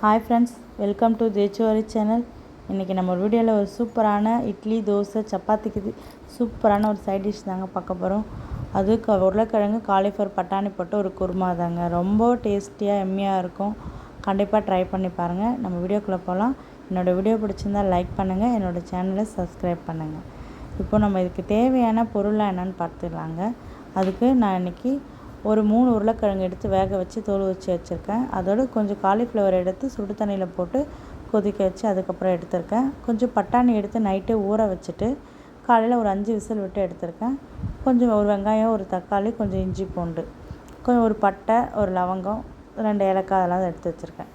Hi friends welcome to தேச்சுவாரி channel இன்றைக்கி நம்ம ஒரு வீடியோவில் ஒரு சூப்பரான இட்லி தோசை சப்பாத்திக்கு சூப்பரான ஒரு சைட் டிஷ் தாங்க பார்க்க போகிறோம் அது க உருளைக்கிழங்கு காலிஃபர் பட்டாணி போட்டு ஒரு குருமா தாங்க. ரொம்ப டேஸ்டியாக எம்மியாக இருக்கும். கண்டிப்பாக ட்ரை பண்ணி பாருங்கள் நம்ம வீடியோக்குள்ளே போகலாம் என்னோடய வீடியோ பிடிச்சிருந்தால் லைக் பண்ணுங்கள் என்னோடய சேனலை சப்ஸ்கிரைப் பண்ணுங்கள் இப்போ நம்ம இதுக்கு தேவையான பொருளாக என்னென்னு பார்த்துக்கலாங்க. அதுக்கு நான் இன்றைக்கி ஒரு மூணு உருளைக்கிழங்கு எடுத்து வேக வச்சு தோல் வச்சு வச்சுருக்கேன். அதோடு கொஞ்சம் காலிஃப்ளவர் எடுத்து சுடு தண்ணியில் போட்டு கொதிக்க வச்சு அதுக்கப்புறம் எடுத்திருக்கேன். கொஞ்சம் பட்டாணி எடுத்து நைட்டே ஊற வச்சுட்டு காலையில் ஒரு அஞ்சு விசில் விட்டு எடுத்திருக்கேன். கொஞ்சம் ஒரு வெங்காயம் ஒரு தக்காளி கொஞ்சம் இஞ்சி பூண்டு கொஞ்சம் ஒரு பட்டை ஒரு லவங்கம் ரெண்டு ஏலக்காய் அதெல்லாம் எடுத்து வச்சுருக்கேன்.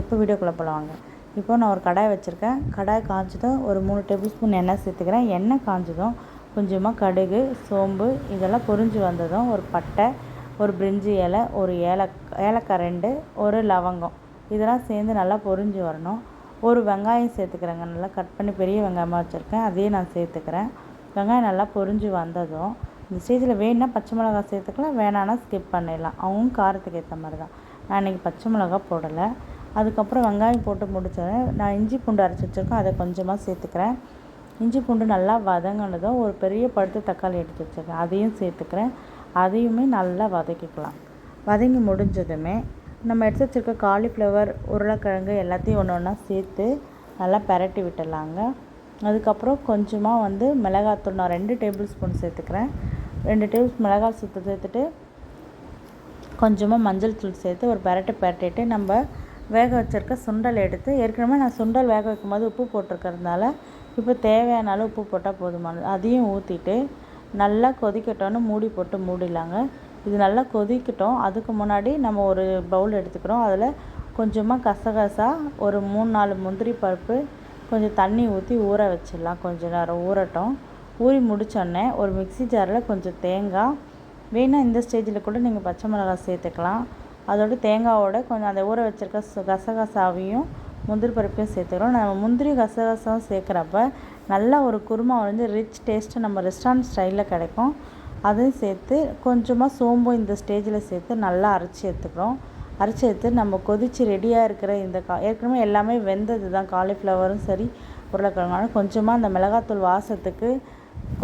இப்போ வீடியோக்குள்ளே போகலாங்க இப்போ நான் ஒரு கடாய் வச்சுருக்கேன். கடாய் காய்ச்சதும் ஒரு மூணு டேபிள் ஸ்பூன் எண்ணெய் சேர்த்துக்கிறேன். எண்ணெய் காய்ச்சதும் கொஞ்சமாக கடுகு சோம்பு இதெல்லாம் பொரிஞ்சு வந்ததும் ஒரு பட்டை ஒரு பிரிஞ்சி இலை ஒரு ஏலக் ஏலக்காய் ரெண்டு ஒரு லவங்கம். இதெல்லாம் சேர்ந்து நல்லா பொரிஞ்சு வரணும். ஒரு வெங்காயம் சேர்த்துக்கிறேங்க. நல்லா கட் பண்ணி பெரிய வெங்காயமாக வச்சுருக்கேன். அதையும் நான் சேர்த்துக்கிறேன். வெங்காயம் நல்லா பொரிஞ்சு வந்ததும் இந்த ஸ்டேஜில் வேணுன்னா பச்சை மிளகா சேர்த்துக்கலாம். வேணான்னா ஸ்கிப் பண்ணிடலாம். அவங்க காரத்துக்கு ஏற்ற மாதிரி தான். நான் இன்றைக்கி பச்சை மிளகா போடலை. அதுக்கப்புறம் வெங்காயம் போட்டு முடித்தோடனே நான் இஞ்சி பூண்டு அரைச்சி வச்சுருக்கேன். அதை கொஞ்சமாக சேர்த்துக்கிறேன். இஞ்சி பூண்டு நல்லா வதங்கினதும் ஒரு பெரிய பழுத்து தக்காளி எடுத்து வச்சுருக்கேன். அதையும் சேர்த்துக்கிறேன். அதையுமே நல்லா வதக்கிக்கலாம். வதங்கி முடிஞ்சதுமே நம்ம எடுத்து வச்சுருக்க காலிஃப்ளவர் உருளைக்கிழங்கு எல்லாத்தையும் ஒன்று ஒன்றா சேர்த்து நல்லா பெரட்டி விட்டுடலாங்க. அதுக்கப்புறம் கொஞ்சமாக வந்து மிளகாத்தூள் நான் ரெண்டு டேபிள் ஸ்பூன் சேர்த்துக்கிறேன். ரெண்டு டேபிள் மிளகாய் சுத்து சேர்த்துட்டு கொஞ்சமாக மஞ்சள் தூள் சேர்த்து ஒரு பெரட்டு பெரட்டிட்டு நம்ம வேக வச்சுருக்க சுண்டல் எடுத்து ஏற்கனவே நான் சுண்டல் வேக வைக்கும்போது உப்பு போட்டிருக்கறதுனால இப்போ தேவையான அளவு உப்பு போட்டால் போதுமானது. அதையும் ஊற்றிட்டு நல்லா கொதிக்கட்டோன்னு மூடி போட்டு மூடிடலாங்க. இது நல்லா கொதிக்கட்டும். அதுக்கு முன்னாடி நம்ம ஒரு பவுல் எடுத்துக்கிறோம். அதில் கொஞ்சமாக கசகசா ஒரு மூணு நாலு முந்திரி பருப்பு கொஞ்சம் தண்ணி ஊற்றி ஊற வச்சிடலாம். கொஞ்சம் நேரம் ஊறட்டும். ஊறி முடித்தோடனே ஒரு மிக்சி ஜாரில் கொஞ்சம் தேங்காய். வேணால் இந்த ஸ்டேஜில் கூட நீங்கள் பச்சை மிளகாய் சேர்த்துக்கலாம். அதோட தேங்காவோட கொஞ்சம் அந்த ஊற வச்சுருக்க கசகசாவையும் முந்திரி பருப்பையும் சேர்த்துக்கிறோம். நம்ம முந்திரி கசகசம் சேர்க்குறப்ப நல்லா ஒரு குருமா வந்து ரிச் டேஸ்ட்டு நம்ம ரெஸ்டாரண்ட் ஸ்டைலில் கிடைக்கும். அதையும் சேர்த்து கொஞ்சமாக சோம்பும் இந்த ஸ்டேஜில் சேர்த்து நல்லா அரைச்சி எடுத்துக்கிறோம். அரைச்சி எடுத்து நம்ம கொதித்து ரெடியாக இருக்கிற இந்த கா ஏற்கனவே எல்லாமே வெந்தது தான். காலிஃப்ளவரும் சரி உருளைக்கிழங்காலும் கொஞ்சமாக அந்த மிளகாத்தூள் வாசத்துக்கு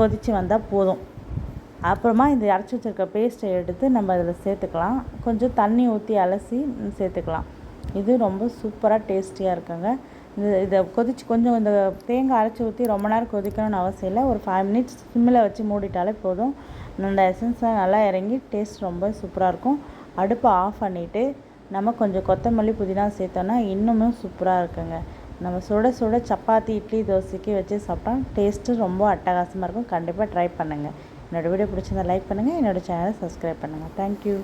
கொதித்து வந்தால் போதும். அப்புறமா இந்த அரைச்சி வச்சுருக்க பேஸ்ட்டை எடுத்து நம்ம அதில் சேர்த்துக்கலாம். கொஞ்சம் தண்ணி ஊற்றி அலசி சேர்த்துக்கலாம். இது ரொம்ப சூப்பராக டேஸ்டியாக இருக்குங்க. இந்த இதை கொதிச்சு கொஞ்சம் இந்த தேங்காய் அரைச்சி ஊற்றி ரொம்ப நேரம் கொதிக்கணும்னு அவசியம் இல்லை. ஒரு ஃபைவ் மினிட்ஸ் சிம்மில் வச்சு மூடிட்டாலே போதும். அந்த எசன்ஸ்லாம் நல்லா இறங்கி டேஸ்ட் ரொம்ப சூப்பராக இருக்கும். அடுப்பை ஆஃப் பண்ணிவிட்டு நம்ம கொஞ்சம் கொத்தமல்லி புதினா சேர்த்தோன்னா இன்னமும் சூப்பராக இருக்குங்க. நம்ம சுட சுட சப்பாத்தி இட்லி தோசைக்கு வச்சு சாப்பிட்டா டேஸ்ட்டு ரொம்ப அட்டகாசமாக இருக்கும். கண்டிப்பாக ட்ரை பண்ணுங்கள் என்னோடய வீடியோ பிடிச்சிருந்தா லைக் பண்ணுங்கள் என்னோடய சேனலை சப்ஸ்கிரைப் பண்ணுங்கள் தேங்க்யூ